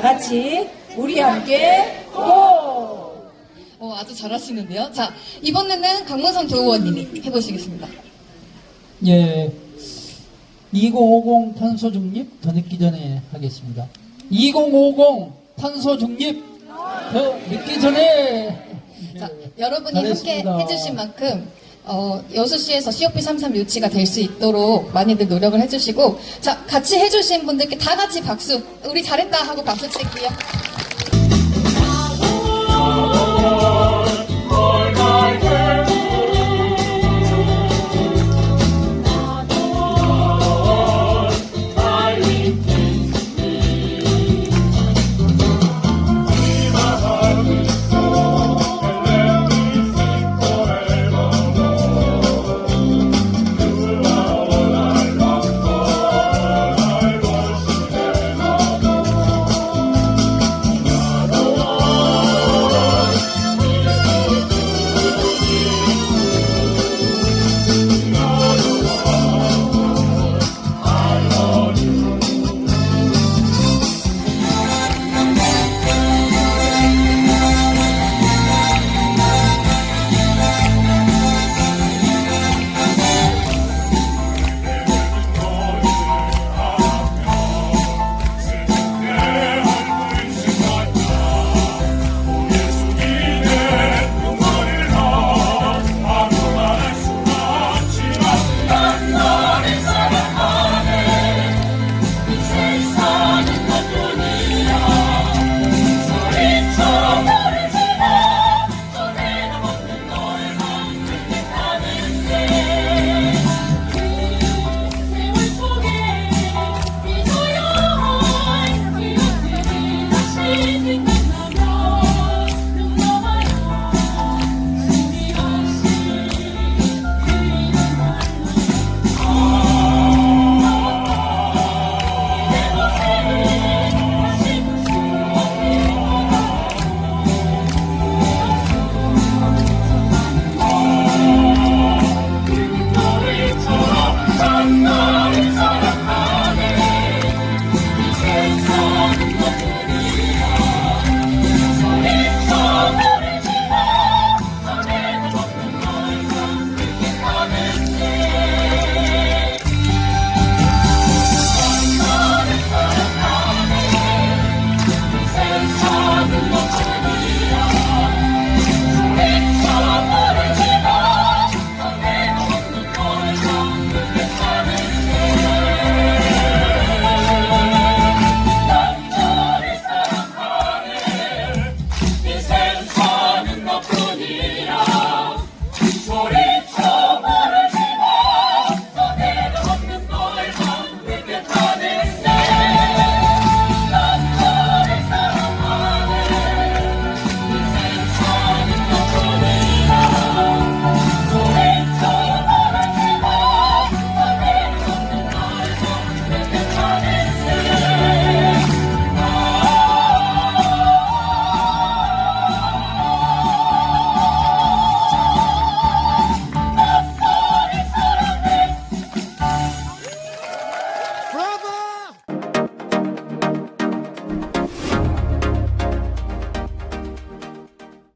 같이 우리 함께 고! 어, 아주 잘하시는데요. 자, 이번에는 강문성 교우원님이 해보시겠습니다. 예, 2050 탄소 중립 더 늦기 전에 하겠습니다. 2050 탄소 중립 더 늦기 전에. 자, 여러분이 잘했습니다. 함께 해주신 만큼 어, 여수시에서 COP 33 유치가 될 수 있도록 많이들 노력을 해주시고 자, 같이 해주신 분들께 다 같이 박수 우리 잘했다 하고 박수 칠게요.